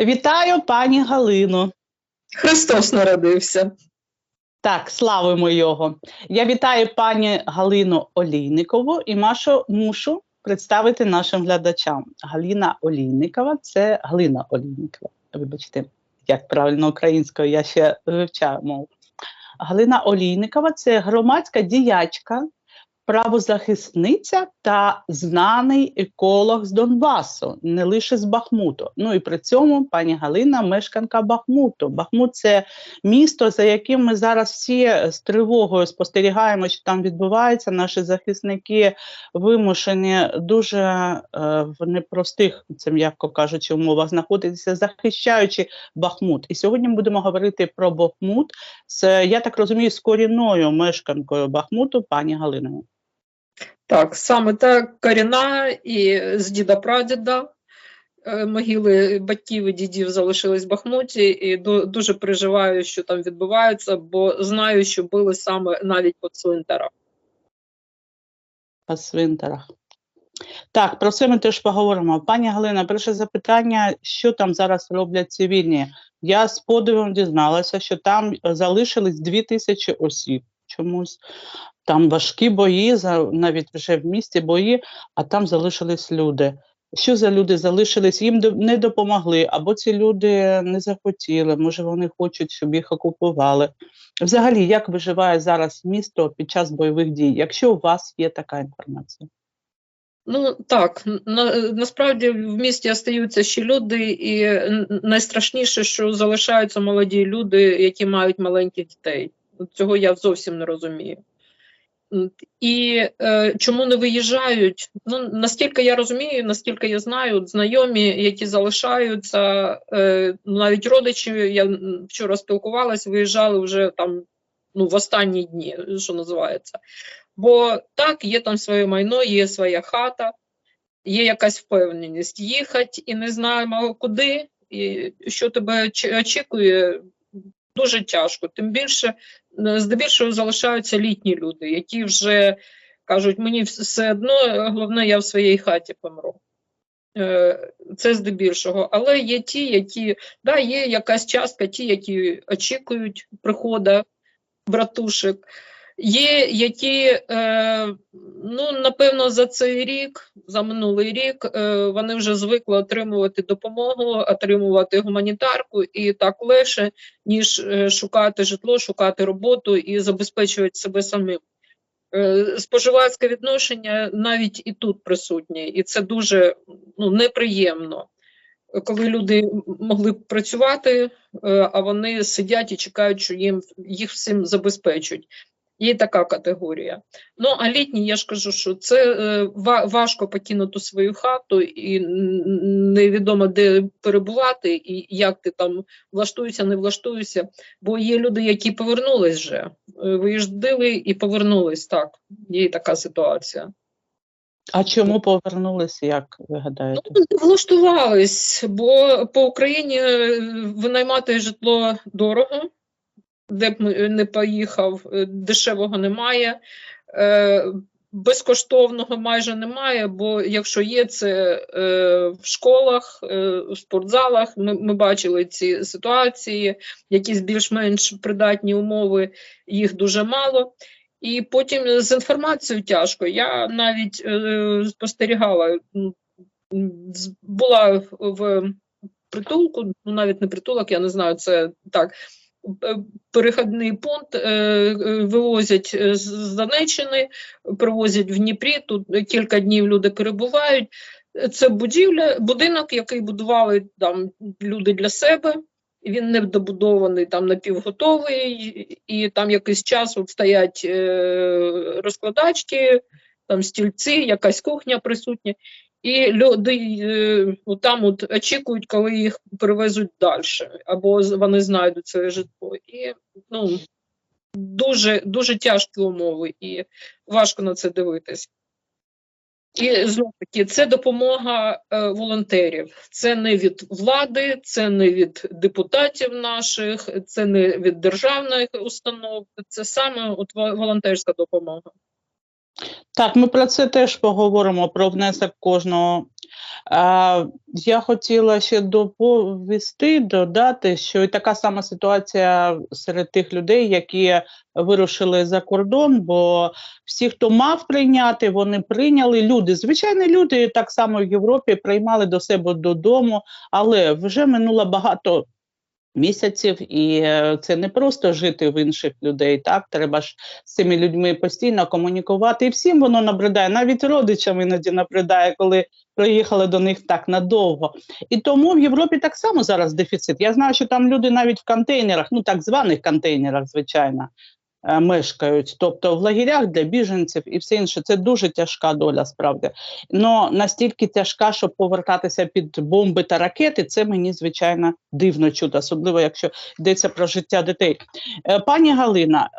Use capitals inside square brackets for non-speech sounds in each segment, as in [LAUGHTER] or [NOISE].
Вітаю пані Галину. Христос народився. Так, славимо його. Я вітаю пані Галину Олійникову і машу, мушу представити нашим глядачам. Галина Олійникова це Галина Олійникова. Вибачте, як правильно українською, я ще вивчаю мову. Галина Олійникова це громадська діячка, правозахисниця та знаний еколог з Донбасу, не лише з Бахмуту. Ну і при цьому пані Галина мешканка Бахмуту. Бахмут це місто, за яким ми зараз всі з тривогою спостерігаємо, що там відбувається. Наші захисники вимушені дуже е, в непростих, це м'яко кажучи, умовах знаходитися, захищаючи Бахмут. І сьогодні ми будемо говорити про Бахмут з я так розумію, з корінною мешканкою Бахмуту, пані Галиною. Так, саме так коріна і з діда прадіда. Е, Могили батьків і дідів залишились в Бахмуті, і дуже переживаю, що там відбувається, бо знаю, що били саме навіть по цвинтарах. по свинтерах. Так, про це ми теж поговоримо. Пані Галина, перше запитання, що там зараз роблять цивільні? Я з подивом дізналася, що там залишились дві тисячі осіб чомусь. Там важкі бої, навіть вже в місті бої, а там залишились люди. Що за люди залишились? Їм не допомогли, або ці люди не захотіли, може вони хочуть, щоб їх окупували. Взагалі, як виживає зараз місто під час бойових дій, якщо у вас є така інформація? Ну так, на, насправді в місті остаються ще люди, і найстрашніше, що залишаються молоді люди, які мають маленьких дітей. Цього я зовсім не розумію. І е, чому не виїжджають? Ну наскільки я розумію, наскільки я знаю, знайомі, які залишаються, е, навіть родичі, я вчора спілкувалася, виїжджали вже там ну, в останні дні, що називається. Бо так, є там своє майно, є своя хата, є якась впевненість. Їхати і не знаємо куди, і що тебе очікує, дуже тяжко. Тим більше, здебільшого залишаються літні люди, які вже кажуть, мені все одно, головне, я в своїй хаті помру. Е, Це здебільшого. Але є ті, які, да, є якась частка, ті, які очікують приходу братушек. Є які, е, ну, напевно, за цей рік, за минулий рік, е, вони вже звикли отримувати допомогу, отримувати гуманітарку, і так легше, ніж е, шукати житло, шукати роботу і забезпечувати себе самим. Е, споживацьке відношення навіть і тут присутнє, і це дуже ну, неприємно, коли люди могли б працювати, е, а вони сидять і чекають, що їм їх всім забезпечують. Є така категорія. Ну, а літні, я ж кажу, що це е, важко покинути свою хату, і невідомо де перебувати, і як ти там влаштуєшся, не влаштуєшся. Бо є люди, які повернулись вже, е, виїздили і повернулись. Так, є така ситуація. А чому повернулися, як ви гадаєте? Ну, не влаштувались, бо по Україні е, винаймати житло дорого, де б не поїхав, е, дешевого немає. Е, Безкоштовного майже немає, бо якщо є це е, в школах, е, в спортзалах, ми, ми бачили ці ситуації, якісь більш-менш придатні умови, їх дуже мало. І потім з інформацією тяжко. Я навіть е, спостерігала, була в притулку, ну навіть не притулок, я не знаю, це так. Е, Перехідний пункт е, е, вивозять з Донеччини, привозять в Дніпрі. Тут кілька днів люди перебувають. Це будівля, будинок, який будували там люди для себе. Він не добудований, там напівготовий, і там якийсь час от стоять розкладачки, там стільці, якась кухня присутня. І люди е, там от очікують, коли їх перевезуть далі, або вони знайдуть своє житло. І ну, дуже, дуже тяжкі умови, і важко на це дивитись. І знову таки, це допомога е, волонтерів. Це не від влади, це не від депутатів наших, це не від державних установ, це саме от волонтерська допомога. Так, ми про це теж поговоримо, про внесок кожного А, я хотіла ще доповісти, додати, що і така сама ситуація серед тих людей, які вирушили за кордон, бо всі, хто мав прийняти, вони прийняли. Люди, звичайні люди, так само в Європі, приймали до себе додому, але вже минуло багато місяців, і е, це не просто жити в інших людей. Так, треба ж з цими людьми постійно комунікувати. І всім воно набридає, навіть родичам іноді набридає, коли приїхали до них так надовго. І тому в Європі так само зараз дефіцит. Я знаю, що там люди навіть в контейнерах, ну так званих контейнерах, звичайно. Е, Мешкають, тобто в лагерях для біженців і все інше. Це дуже тяжка доля, справді. Но настільки тяжка, щоб повертатися під бомби та ракети, це мені звичайно дивно чути, особливо якщо йдеться про життя дітей. Е, Пані Галина,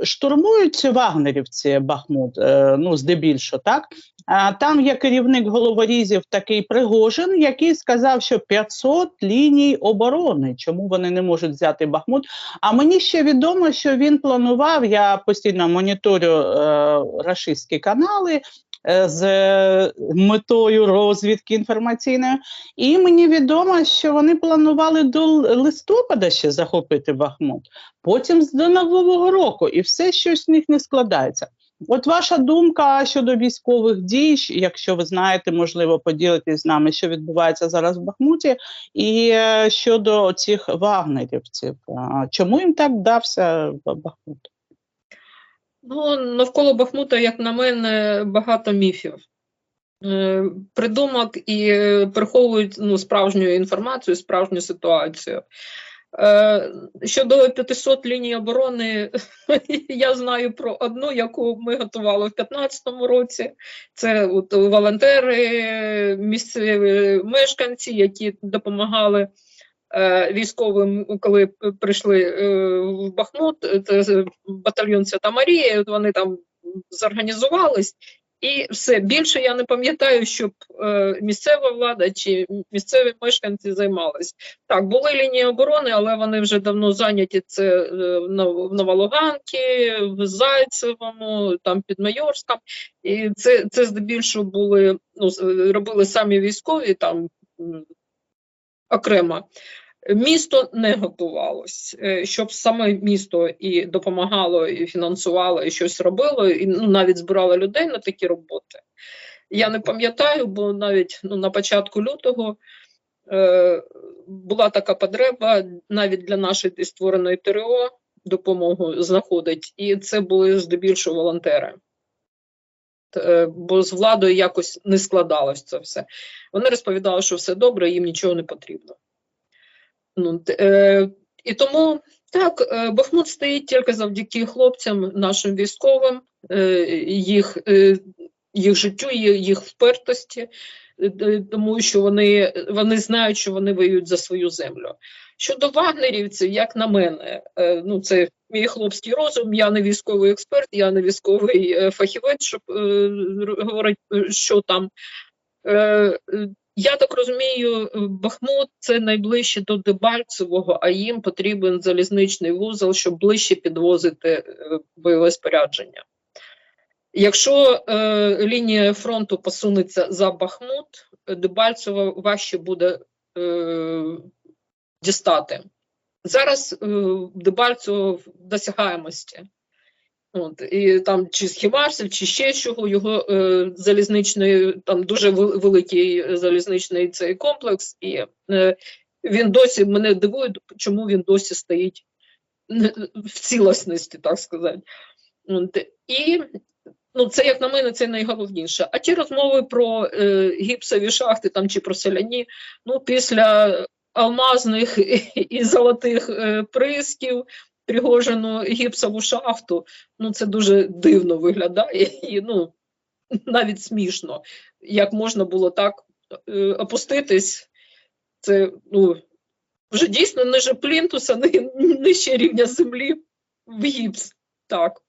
е, штурмують вагнерівці Бахмут, ну здебільшого, так? А там є керівник головорізів такий Пригожин, який сказав, що 500 ліній оборони. Чому вони не можуть взяти Бахмут? А мені ще відомо, що він планував. Я постійно моніторю е, рашистські канали. е, З е, метою розвідки інформаційної, і мені відомо, що вони планували до листопада ще захопити Бахмут, потім до Нового року, і все щось в них не складається. От ваша думка щодо військових дій, якщо ви знаєте, можливо, поділитись з нами, що відбувається зараз в Бахмуті, і е, щодо цих вагнерівців. Чому їм так вдався Бахмут? Ну, навколо Бахмута, як на мене, багато міфів. Е, Придумок і е, приховують ну, справжню інформацію, справжню ситуацію. Е, Щодо 500 ліній оборони, [LAUGHS] я знаю про одну, яку ми готували в 2015 році. Це от волонтери, місцеві мешканці, які допомагали е, військовим, коли прийшли е, в Бахмут, це батальйон Свята Марія, вони там зорганізувались. І все більше я не пам'ятаю, щоб е, місцева влада чи місцеві мешканці займались. Так, були лінії оборони, але вони вже давно зайняті. Це е, в Нов- в Новологанці, в Зайцевому, там під Майорськом. І це, це здебільшого були ну, робили самі військові там окремо. Місто не готувалось, Е, щоб саме місто і допомагало, і фінансувало, і щось робило, і ну, навіть збирало людей на такі роботи. Я не пам'ятаю, бо навіть ну, на початку лютого е, була така потреба навіть для нашої створеної ТРО допомогу знаходить, і це були здебільшого волонтери. Е, Бо з владою якось не складалось це все. Вони розповідали, що все добре, їм нічого не потрібно. Ну, е, і тому так, е, Бахмут стоїть тільки завдяки хлопцям, нашим військовим, е, їх, їх життю, їх, впертості, тому що вони, вони знають, що вони воюють за свою землю. Щодо вагнерівців, як на мене, ну це мій хлопський розум, я не військовий експерт, я не військовий фахівець, щоб говорити, що там. Я так розумію, е, Бахмут це найближче до Дебальцевого, а їм потрібен залізничний вузол, щоб ближче підвозити е, бойове спорядження. Якщо е, лінія фронту посунеться за Бахмут, Дебальцево важче буде е, дістати. Зараз е, Дебальцево в досягаємості. От, і там чи з Хімарсів, чи ще чого, його е, залізничний, там дуже великий е, залізничний цей комплекс, і е, він досі мене дивує, чому він досі стоїть в цілісності, так сказати. От, і ну, це, як на мене, це найголовніше. А ті розмови про е, гіпсові шахти там, чи про селяні, ну, після алмазних і золотих е, присків, Пригожину гіпсову шахту, ну це дуже дивно виглядає і ну навіть смішно, як можна було так е, опуститись. Це ну вже дійсно ниже плінтуса, ни- нижче рівня землі в гіпс. Так.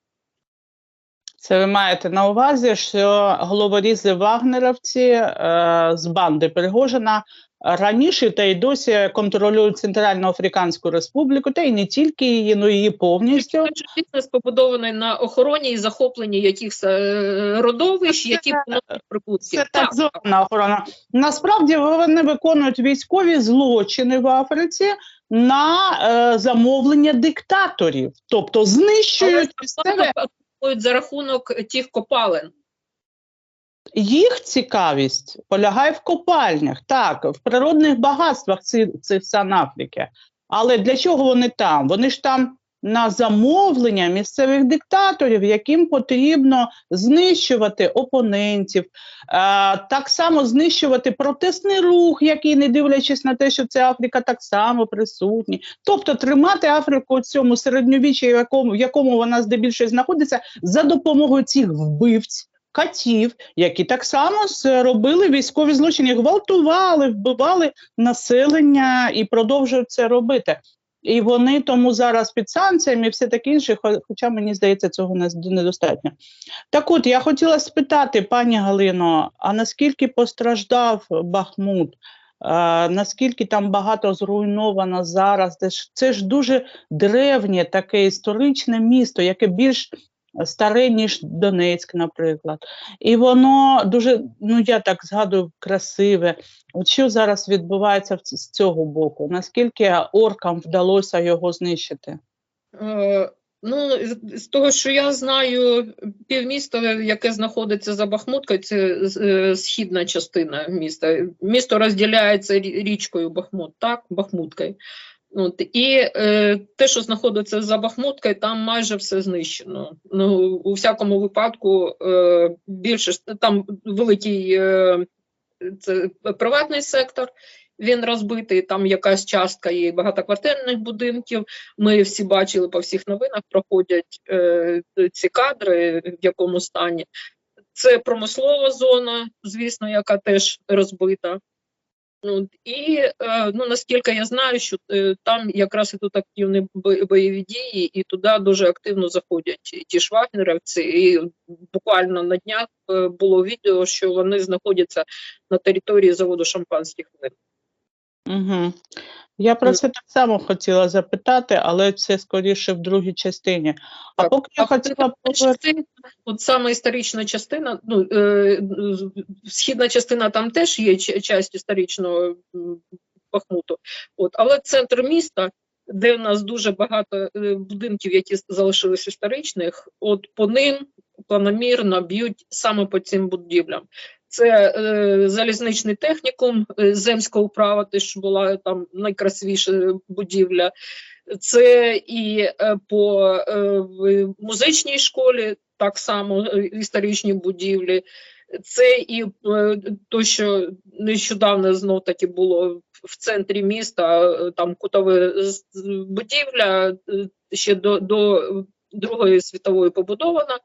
Це ви маєте на увазі, що головорізи вагнеровці е, з банди Пригожина раніше та й досі контролюють Центральну Африканську Республіку, та й не тільки її, ну її повністю. Це бізнес побудований на охороні і захопленні якихось е, родовищ, які приносять. Це так звана охорона. Насправді вони виконують військові злочини в Африці на е, замовлення диктаторів, тобто знищують місцеве. За рахунок тих копалин. Їх цікавість полягає в копальнях, так, в природних багатствах цих, цих сан Африки. Але для чого вони там? Вони ж там на замовлення місцевих диктаторів, яким потрібно знищувати опонентів, так само знищувати протестний рух, який, не дивлячись на те, що це Африка так само присутній. Тобто тримати Африку у цьому середньовіччі, в якому, в якому вона здебільшого знаходиться, за допомогою цих вбивць. Катів, які так само с- робили військові злочини, гвалтували, вбивали населення і продовжують це робити. І вони тому зараз під санкціями і все таке інше, хо- хоча мені здається, цього не- недостатньо. Так от, я хотіла спитати, пані Галино, а наскільки постраждав Бахмут? А, наскільки там багато зруйновано зараз? Це ж, це ж дуже древнє таке історичне місто, яке більш старе, ніж Донецьк, наприклад. І воно дуже, ну я так згадую, красиве. От що зараз відбувається з цього боку? Наскільки оркам вдалося його знищити? Е, Ну, з- того, що я знаю, півміста, яке знаходиться за Бахмуткою, це е, східна частина міста. Місто розділяється річкою Бахмут, так, Бахмуткою. От, і е, те, що знаходиться за Бахмуткою, там майже все знищено. Ну, у всякому випадку, е, більше там великий е, це приватний сектор. Він розбитий, там якась частка є багатоквартирних будинків. Ми всі бачили по всіх новинах, проходять е, ці кадри, в якому стані. Це промислова зона, звісно, яка теж розбита. Ну, і е, ну, наскільки я знаю, що е, там якраз ідуть активні бо- бойові дії, і туди дуже активно заходять ті ж вагнерівці. І буквально на днях е, було відео, що вони знаходяться на території заводу шампанських вин. Угу. Я про це так само хотіла запитати, але це скоріше в другій частині. А Так, поки я а хотіла частина, от саме історична частина, ну, е, східна частина там теж є часть історичного Бахмуту, от, але центр міста, де в нас дуже багато е, будинків, які залишились історичних, от по ним планомірно б'ють саме по цим будівлям. Це е, залізничний технікум, е, земська управа, теж була там найкрасивіша будівля. Це і е, по е, музичній школі, так само е, історичні будівлі. Це і е, то, що нещодавно знов таки було в центрі міста, е, там кутове будівля е, ще до, до Другої світової побудована,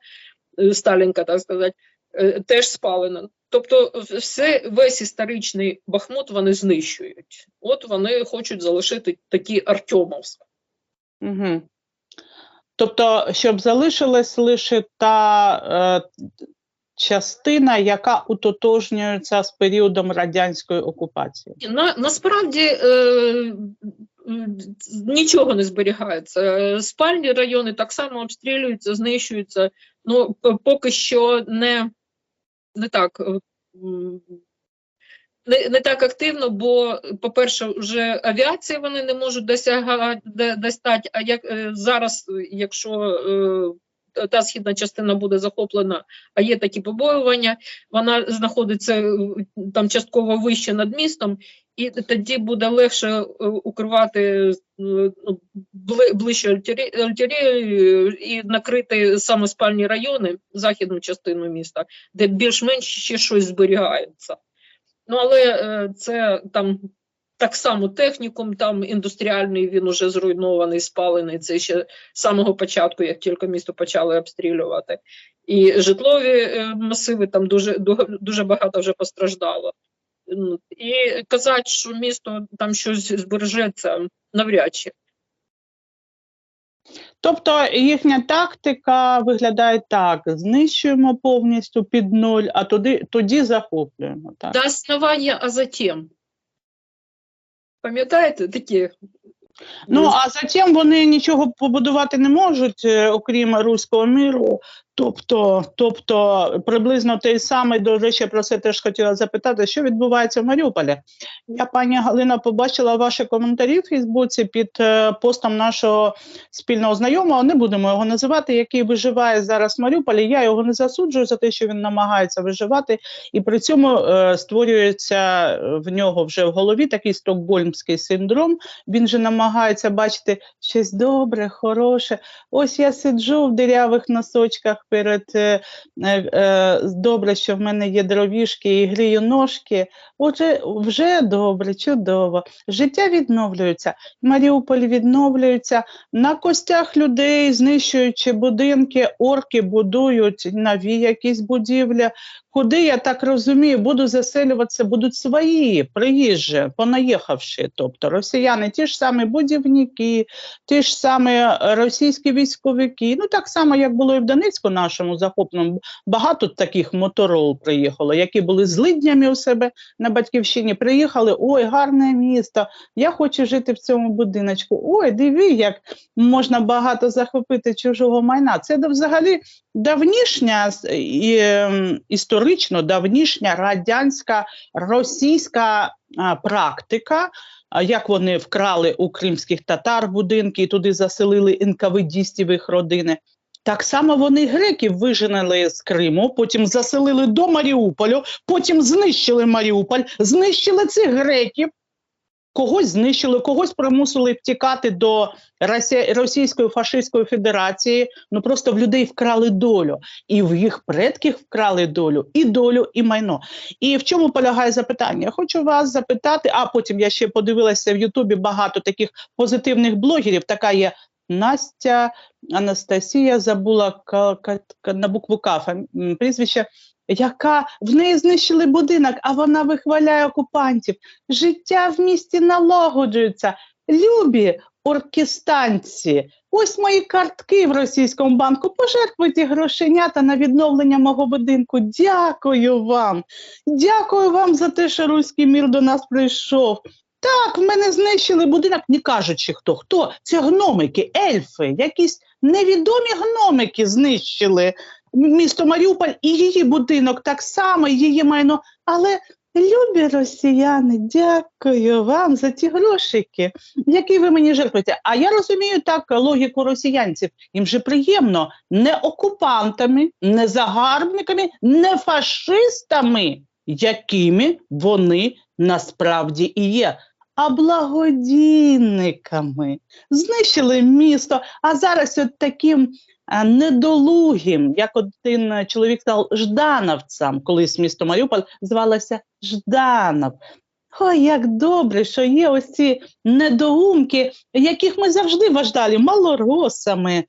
е, Сталінка, так сказати, е, теж спалена. Тобто, все весь історичний Бахмут вони знищують. От вони хочуть залишити такі Артемовськ. Угу. Тобто, щоб залишилась лише та е, частина, яка утотожнюється з періодом радянської окупації. На, насправді е, нічого не зберігається. Спальні райони так само обстрілюються, знищуються. Ну, поки що не, не так. е, Не, не так активно, бо, по-перше, вже авіації вони не можуть досягати достати. А як е, зараз, якщо е, та східна частина буде захоплена, а є такі побоювання, вона знаходиться е, там частково вище над містом, і тоді буде легше е, укривати е, ну, бли- ближче артилерії артилерією і накрити саме спальні райони, західну частину міста, де більш-менш ще щось зберігається. Ну, але е, це там так само технікум, там індустріальний, він уже зруйнований, спалений. Це ще з самого початку, як тільки місто почали обстрілювати. І житлові е, масиви там дуже, дуже багато вже постраждало. І казати, що місто там щось збережеться, навряд чи. Тобто їхня тактика виглядає так: знищуємо повністю під нуль, а тоді, тоді захоплюємо. Так? До основання, а затем. Пам'ятаєте такі? Ну а затім вони нічого побудувати не можуть, е, окрім руського миру. Тобто, тобто приблизно той самий, до речі, про це теж хотіла запитати, що відбувається в Маріуполі. Я, пані Галина, побачила ваші коментарі в Фейсбуці під е, постом нашого спільного знайомого. Не будемо його називати, який виживає зараз в Маріуполі. Я його не засуджую за те, що він намагається виживати, і при цьому е, створюється е, в нього вже в голові такий стокгольмський синдром. Він же намагається бачити щось добре, хороше. Ось я сиджу в дирявих носочках перед е, е, е, добре, що в мене є дровішки і грію ножки. Отже, вже добре, чудово. Життя відновлюється, Маріуполь відновлюється на костях людей, знищуючи будинки, орки будують нові якісь будівлі. Куди я так розумію, буду заселюватися, будуть свої приїжджі, понаїхавши. Тобто росіяни, ті ж самі будівники, ті ж самі російські військовики. Ну так само, як було і в Донецьку нашому захопленому. Багато таких моторол приїхало, які були злиднями у себе на батьківщині. Приїхали, ой, гарне місто. Я хочу жити в цьому будиночку. Ой, диви, як можна багато захопити чужого майна. Це взагалі давнішня ем, історично давнішня радянська російська практика. Як вони вкрали у кримських татар будинки і туди заселили НКВДістів їх родини. Так само вони греків виженили з Криму, потім заселили до Маріуполю, потім знищили Маріуполь, знищили цих греків, когось знищили, когось примусили втікати до Російської фашистської Федерації. Ну просто в людей вкрали долю, і в їх предків вкрали долю, і долю, і майно. І в чому полягає запитання? Я хочу вас запитати, а потім я ще подивилася в Ютубі багато таких позитивних блогерів. Така є Настя Анастасія, забула на букву К прізвище. Яка в неї знищили будинок, а вона вихваляє окупантів. Життя в місті налагоджується. Любі оркестанці, ось мої картки в російському банку. Пожертвуйте грошенята на відновлення мого будинку. Дякую вам. Дякую вам за те, що руський мір до нас прийшов. Так, в мене знищили будинок, не кажучи хто. Хто? Це гномики, ельфи, якісь невідомі гномики знищили місто Маріуполь і її будинок, так само її майно. Але любі росіяни, дякую вам за ті грошики, які ви мені жертвуєте. А я розумію так логіку росіянців. Їм же приємно не окупантами, не загарбниками, не фашистами, якими вони насправді і є. А благодійниками знищили місто, а зараз от таким недолугим, як один е, чоловік сказав, ждановцям, колись місто Маріуполь звалося Жданов. Ой, як добре, що є ось ці недоумки, яких ми завжди вважали малоросами,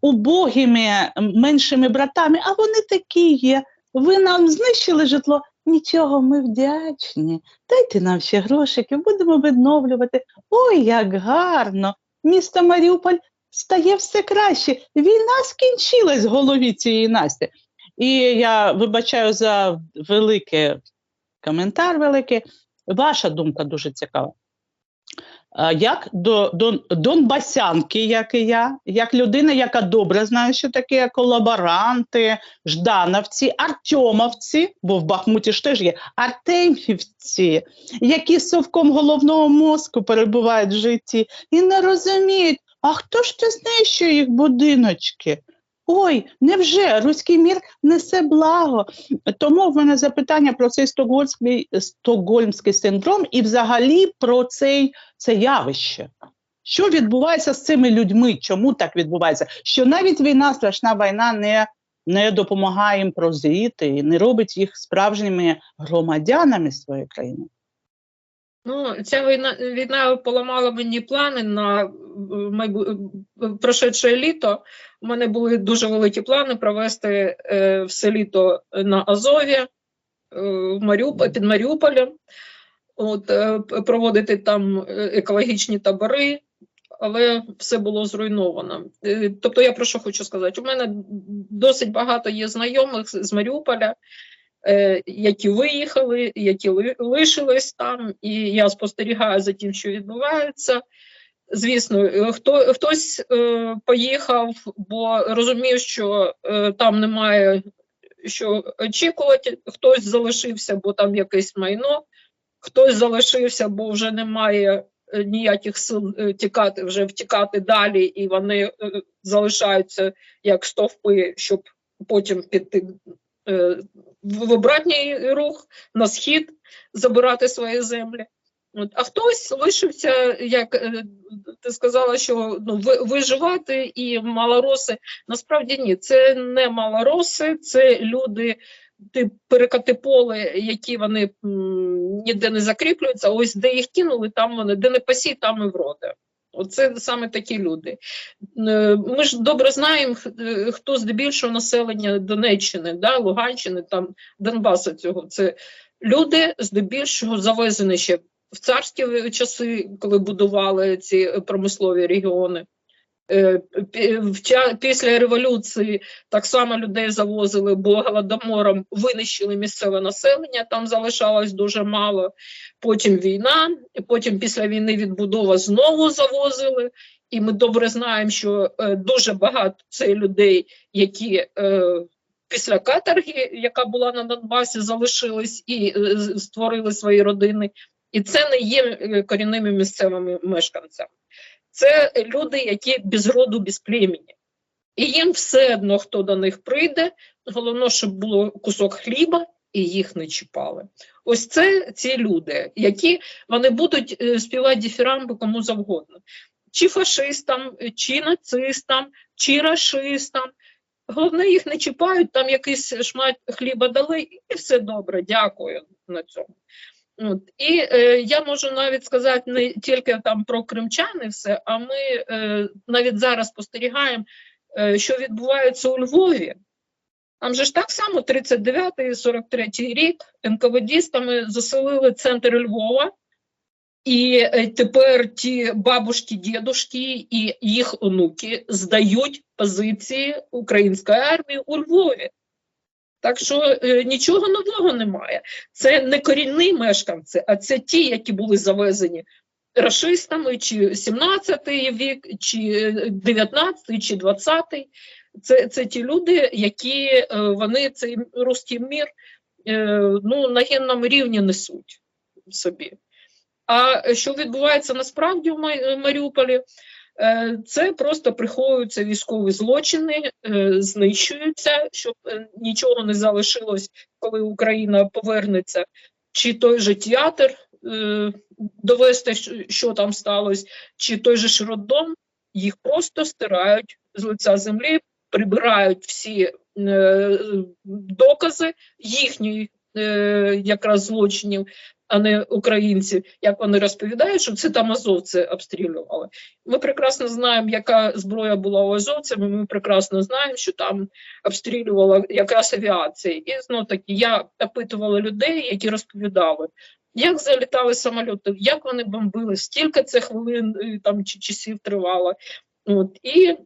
убогими, меншими братами, а вони такі є. Ви нам знищили житло. Нічого, ми вдячні. Дайте нам ще грошики, будемо відновлювати. Ой, як гарно! Місто Маріуполь стає все краще. Війна скінчилась в голові цієї Насті. І я вибачаю за великий коментар великий. Ваша думка дуже цікава. Як до, до Донбасянки, як і я, як людина, яка добре знає, що таке колаборанти, ждановці, Артьомовці, бо в Бахмуті ж теж є артемівці, які совком головного мозку перебувають в житті і не розуміють, а хто ж це знищує їх будиночки? Ой, невже руський мір несе благо? Тому в мене запитання про цей стокгольмський, стокгольмський синдром і взагалі про цей, це явище. Що відбувається з цими людьми? Чому так відбувається? Що навіть війна, страшна війна не, не допомагає їм прозріти і не робить їх справжніми громадянами своєї країни. Ну, ця війна, війна поламала мені плани на е, майбу... е, прошедше літо. У мене були дуже великі плани провести е, все літо на Азові, е, в Маріуп... під Маріуполем, от, е, проводити там екологічні табори, але все було зруйновано. Тобто, я про що хочу сказати: у мене досить багато є знайомих з Маріуполя, які виїхали, які лишились там, і я спостерігаю за тим, що відбувається. Звісно, е, хто хтось е, поїхав, бо розумів, що е, там немає що очікувати. Хтось залишився, бо там якесь майно, хтось залишився, бо вже немає е, ніяких сил е, тікати, вже втікати далі, і вони е, залишаються як стовпи, щоб потім піти е, в в обратній рух на схід, забирати свої землі. А хтось лишився, як е, ти сказала, що ну, виживати і малороси. Насправді ні, це не малороси, це люди, ти перекати поле, які вони м, ніде не закріплюються. Ось де їх кинули, там вони, де не пасі, там і вроде. Оце саме такі люди. Е, Ми ж добре знаємо, е, хто здебільшого населення Донеччини, да, Луганщини, там Донбасу цього. Це люди здебільшого завезені ще в царські часи, коли будували ці промислові регіони. Е, Після революції так само людей завозили, бо голодомором винищили місцеве населення, там залишалось дуже мало. Потім війна, потім після війни відбудова знову завозили. І ми добре знаємо, що е, дуже багато це людей, які е, після каторги, яка була на Донбасі, залишились і створили свої родини. І це не є е, корінними місцевими мешканцями. Це люди, які без роду, без племені. І їм все одно, хто до них прийде, головне, щоб було кусок хліба, і їх не чіпали. Ось це ці люди, які вони будуть е, співати діфірамби кому завгодно. Чи фашистам, чи нацистам, чи рашистам. Головне, їх не чіпають, там якийсь шмат хліба дали, і все добре, дякую на цьому. От. І е, я можу навіть сказати не тільки там про кримчан і все, а ми е, навіть зараз спостерігаємо, е, що відбувається у Львові. Там же ж так само 39-43 рік НКВДістами заселили центр Львова, і е, тепер ті бабушки, дідушки і їх онуки здають позиції української армії у Львові. Так що е, нічого нового немає. Це не корінні мешканці, а це ті, які були завезені рашистами, чи 17-й вік, чи е, 19-й, чи 20-й. Це, це ті люди, які е, вони цей руський мір е, ну, на генному рівні несуть собі. А що відбувається насправді в Ма- Маріуполі? Е, Це просто приховуються військові злочини, е, знищуються, щоб е, нічого не залишилось, коли Україна повернеться, чи той же театр довести, що- там сталося, чи той же ж їх просто стирають з лиця землі, прибирають всі докази е, якраз злочинів, а не українців, як вони розповідають, що це там азовці обстрілювали. Ми прекрасно знаємо, яка зброя була у азовців, Ми прекрасно знаємо, що там обстрілювала якраз авіація. І знов таки я опитувала людей, які розповідали, як залітали самоліти, як вони бомбили, стільки це хвилин е, там чи часів тривало. От і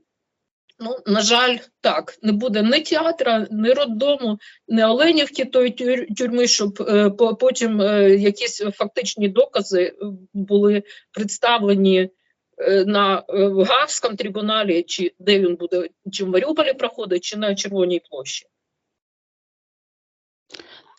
Ну, на жаль, так, не буде ні театра, ні роддому, ні Оленівки тої тюр- тюрми, щоб е, по- потім е, якісь фактичні докази е, були представлені е, на е, в Гаагському трибуналі, чи де він буде, чи в Маріуполі проходить, чи на Червоній площі.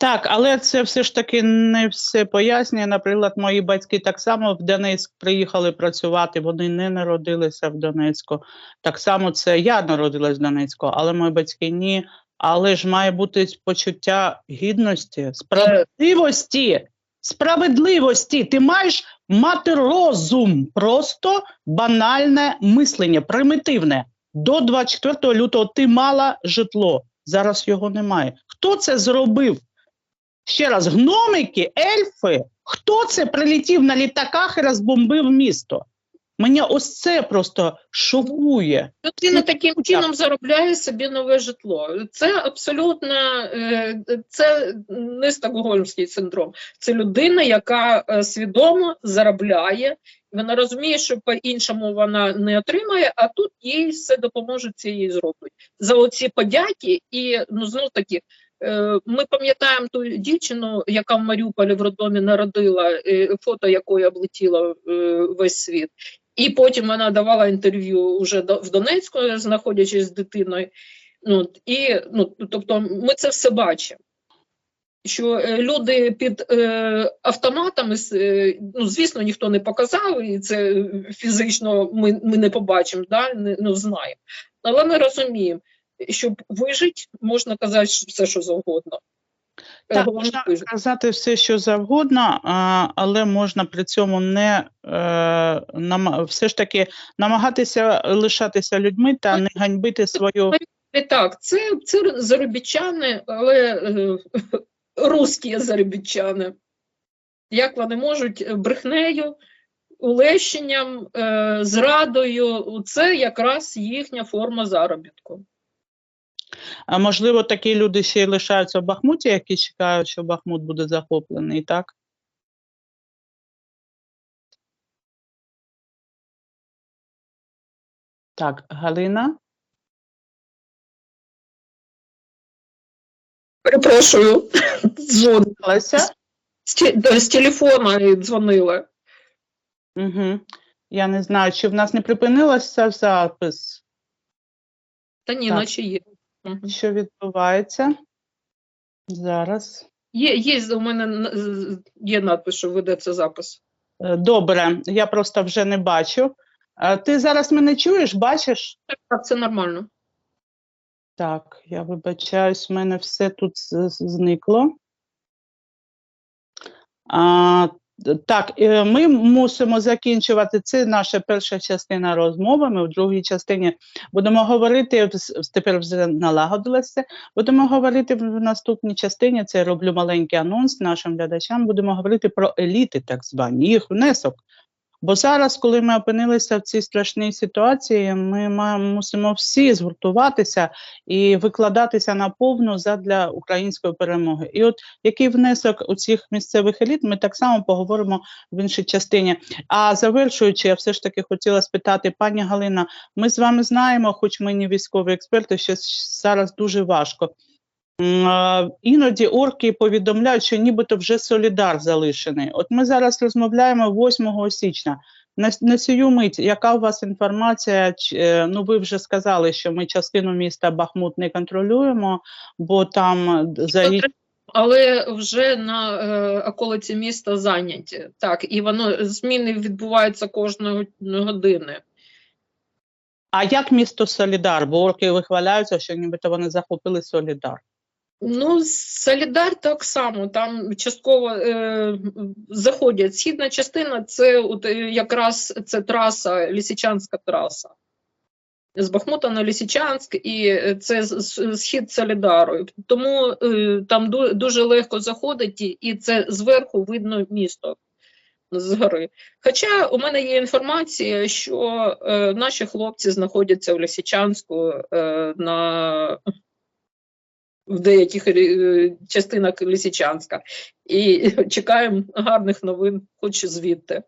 Так, але це все ж таки не все пояснює. Наприклад, мої батьки так само в Донецьк приїхали працювати, вони не народилися в Донецьку. Так само це я народилась в Донецьку, але мої батьки ні. Але ж має бути почуття гідності, справедливості. Справедливості. Ти маєш мати розум, просто банальне мислення, примітивне. До 24 лютого ти мала житло. Зараз його немає. Хто це зробив? Ще раз, гномики, ельфи. Хто це прилетів на літаках і розбомбив місто? Мене ось це просто шокує. Людина Це таким чином заробляє собі нове житло. Це абсолютно е, це не стокгольмський синдром. Це людина, яка е, свідомо заробляє Вона розуміє, що по-іншому вона не отримає, а тут їй все допоможе це їй зробить. За оці подяки, і ну знов таки. Е, Ми пам'ятаємо ту дівчину, яка в Маріуполі в роддомі народила, е, фото якої облетіло е, весь світ. І потім вона давала інтерв'ю вже в Донецьку, знаходячись з дитиною. Ну, і, ну, тобто ми це все бачимо. Що люди під е, автоматами, е, ну, звісно, ніхто не показав, і це фізично ми, ми не побачимо, да? не, не знаємо. Але ми розуміємо, щоб вижити, можна казати все, що завгодно. Е, Так, можна казати все, що завгодно, але можна при цьому не е, все ж таки намагатися лишатися людьми та не ганьбити свою. І так, це, це заробітчани, але е, русські заробітчани. Як вони можуть е, брехнею, улещенням, е, зрадою, це якраз їхня форма заробітку. А можливо, такі люди ще й лишаються в Бахмуті, які чекають, що Бахмут буде захоплений, так? Так, Галина. Перепрошую, дзвон. Леся? З, те- з телефона дзвонили. Угу. Я не знаю, чи в нас не припинилася запис, Та ні, Так. наче є. Мгм. що відбувається. Зараз. Є, є у мене є надпис, що ведеться запис. Е, Добре, я просто вже не бачу. Ти зараз мене чуєш, бачиш? Так, це нормально. Так, я вибачаюсь, в мене все тут зникло. А, так, е, ми мусимо закінчувати. Це наша перша частина розмови. Ми в другій частині будемо говорити, тепер вже налагодилося. Будемо говорити в наступній частині. Це роблю маленький анонс нашим глядачам. Будемо говорити про еліти, так звані, їх внесок. Бо зараз, коли ми опинилися в цій страшній ситуації, ми маємо мусимо всі згуртуватися і викладатися на повну задля української перемоги. І от який внесок у цих місцевих еліт, ми так само поговоримо в іншій частині. А завершуючи, я все ж таки хотіла спитати, пані Галина, ми з вами знаємо, хоч ми не військові експерти, що зараз дуже важко. Іноді орки повідомляють, що нібито вже Солідар залишений. От ми зараз розмовляємо 8 січня. На, на сію мить, яка у вас інформація? Ч- е, Ну, ви вже сказали, що ми частину міста Бахмут не контролюємо, бо там за. Але вже на е, околиці міста зайняті. Так, і воно зміни відбуваються кожної години. А як місто Солідар? Бо орки вихваляються, що нібито вони захопили Солідар. Ну, Солідар так само, там частково е, заходять. Східна частина це от, е, якраз це траса, Лісичанська траса. З Бахмута на Лісичанськ, і е, це з- з- схід Солідару. Тому е, там дуже легко заходить, і- це зверху видно місто згори. Хоча у мене є інформація, що е, наші хлопці знаходяться в Лісичанську е, на в деяких е, частинах Лисичанська. І [LAUGHS] чекаємо гарних новин, хоч звідти.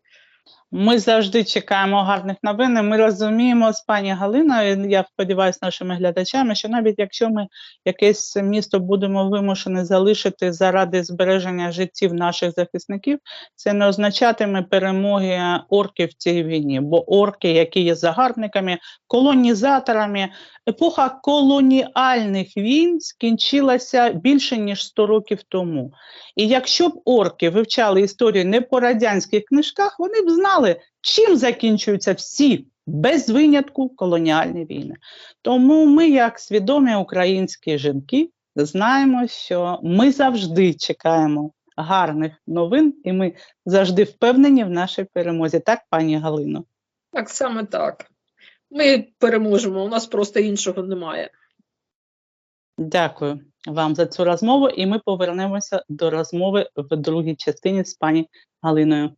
Ми завжди чекаємо гарних новин. Ми розуміємо з пані Галиною. Я сподіваюся, нашими глядачами, що навіть якщо ми якесь місто будемо вимушені залишити заради збереження життів наших захисників, це не означатиме перемоги орків в цій війні. Бо орки, які є загарбниками, колонізаторами, епоха колоніальних війн скінчилася більше ніж 100 років тому. І якщо б орки вивчали історію не по радянських книжках, вони б знали, чим закінчуються всі без винятку колоніальні війни. Тому ми, як свідомі українські жінки, знаємо, що ми завжди чекаємо гарних новин, і ми завжди впевнені в нашій перемозі. Так, пані Галино? Так саме так. Ми переможемо, у нас просто іншого немає. Дякую вам за цю розмову, і ми повернемося до розмови в другій частині з пані Галиною.